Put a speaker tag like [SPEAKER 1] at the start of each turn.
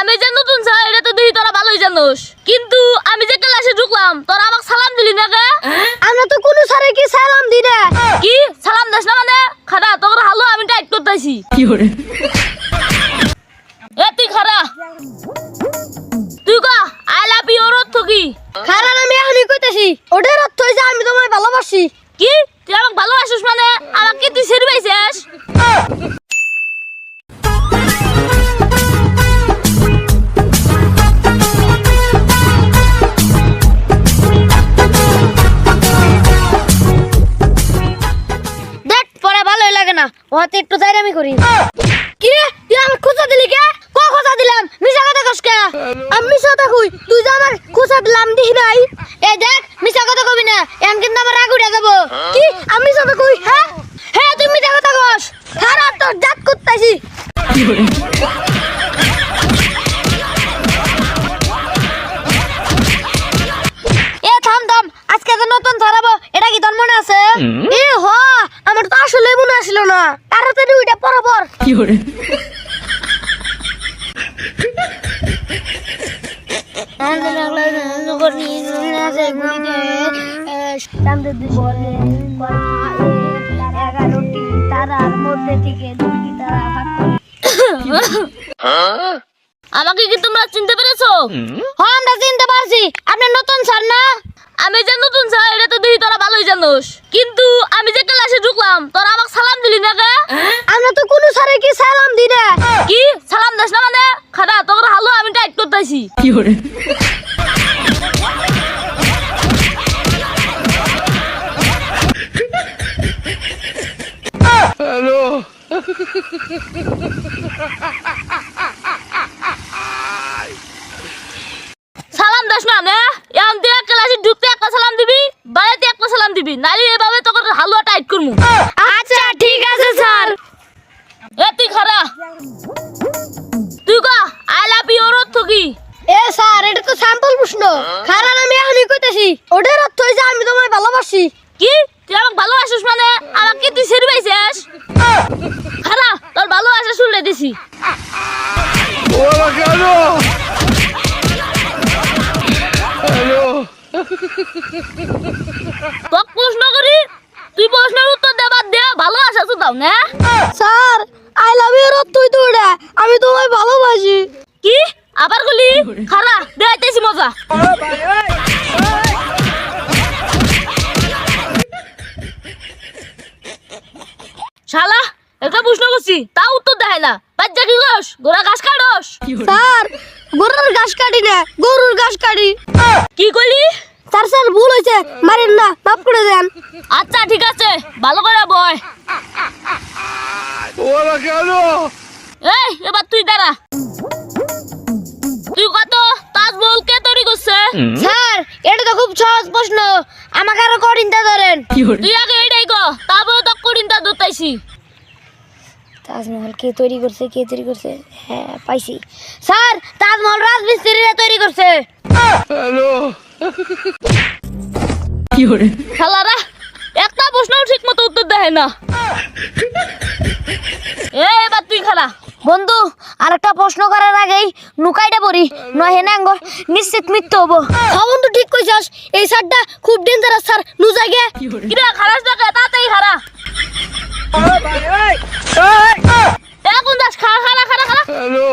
[SPEAKER 1] আমি যে নতুন স্যার এটা তো দেখি তোরা ভালোই জানোস। কিন্তু আমি যে ক্লাসে ঢুকলাম তোরা আমাকে সালাম দিলি না কে?
[SPEAKER 2] আমরা তো কোনো স্যারে কি সালাম দি না।
[SPEAKER 1] কি? সালাম দাস না মানে? খারা তোর হালো আমি টাইট করতেছি। কি এ তুই খারা তুই কা? আই লাভ ইউ অর্থ কি?
[SPEAKER 2] কারণ আমি এখনই কইতেছি ওটার অর্থ হইছে আমি তোমায় ভালোবাসি।
[SPEAKER 1] কি? তুই আমাকে ভালোবাসিস মানে? আমাকে তুই সেরে পাইছিস
[SPEAKER 2] না ওতে একটু আমি করি। কি তুই আমার খোঁচা দিলি কে? ক খোঁচা দিলাম? মিছা কথা কস কে? আমি, মিছা কথা কই? তুই যে আমার খোঁচা দিলাম দিহি নাই। এই দেখ, মিছা কথা কবি না এম কিন্তু আমার রাগ উড়ে যাব। কি? আমি আমার তো আসলে মনে আসছিল না। তাড়াতাড়ি ওইটা বরাবর এগারোটি তারার মধ্যে থেকে দুটি তারা ভাগ করে
[SPEAKER 1] আমাকে কি তোমরা চিনতে পেরেছ?
[SPEAKER 2] হ্যাঁ আমরা চিনতে পারছি। আপনি নতুন স্যার না?
[SPEAKER 1] আমি যে নতুন স্যার এটা তো দুই তোরা ভালোই জানোস। কিন্তু আমি যে ক্লাসে টাইট করতেছি সালাম দাস না এখন এক ক্লাসে ঢুকতে
[SPEAKER 2] স্যার এটা তো স্যাম্পল প্রশ্ন। কারণ আমি এখনই কইতেছি। ওটার অর্থ হইছে আমি তোমায় ভালোবাসি।
[SPEAKER 1] কি? তুই আমাকে ভালোবাসিস মানে? আমাকে তুই সেরে পাইছিস খারা তোর ভালোবাসা শুনলে দিছি. তোক প্রশ্ন করি তুই প্রশ্নের উত্তর দেবার দে ভালোবাসা তো দাও না?
[SPEAKER 2] স্যার আই লাভ ইউ হইতো ওটা আমি তোমায় ভালোবাসি।
[SPEAKER 1] কি? আবার গলি? খারা দেখাইতেছি মজা। শালা একটা প্রশ্ন করছি তা উত্তর দেয় না। বাচ্চা কি করস গোড়া ঘাস কাটস।
[SPEAKER 2] স্যার গরুর ঘাস কাটি না গরুর ঘাস কাটি।
[SPEAKER 1] কি করলি
[SPEAKER 2] স্যার স্যার ভুল হয়েছে মারেন না মাফ করে দেন।
[SPEAKER 1] আচ্ছা ঠিক আছে ভালো করে বয়।
[SPEAKER 3] Carlos.
[SPEAKER 1] এই এবার তুই দাঁড়া। তুই কত তাজমহল কে তৈরি করছে?
[SPEAKER 2] স্যার এটা তো খুব সহজ প্রশ্ন। আমাকে আরও কঠিনটা ধরেন।
[SPEAKER 1] তুই আগে এটাই কো তারপরে তো কঠিনটা দোতাইছি
[SPEAKER 2] তাজমহল কে তৈরি করছে কে তৈরি করছে? হ্যাঁ পাইছি। স্যার তাজমহল রাজমিস্ত্রিরা তৈরি করছে.
[SPEAKER 1] শালারা একটা প্রশ্ন ঠিক মতো উত্তর দেয় না। এ এবার তুই খালা।
[SPEAKER 2] বন্ধু আর একটা প্রশ্ন করার আগেই নুকাইটা পড়ি। নহে নাঙ্গ নিশ্চিত মৃত্যু হব। হ্যাঁ তো ঠিক কইছাস। এই সারটা খুব ডেঞ্জারাস স্যার নু জায়গা
[SPEAKER 1] কিরে খারাপ না কে তাড়াতাড়ি খারা। এখন দাস? খা খারা খারা খা
[SPEAKER 3] Hello.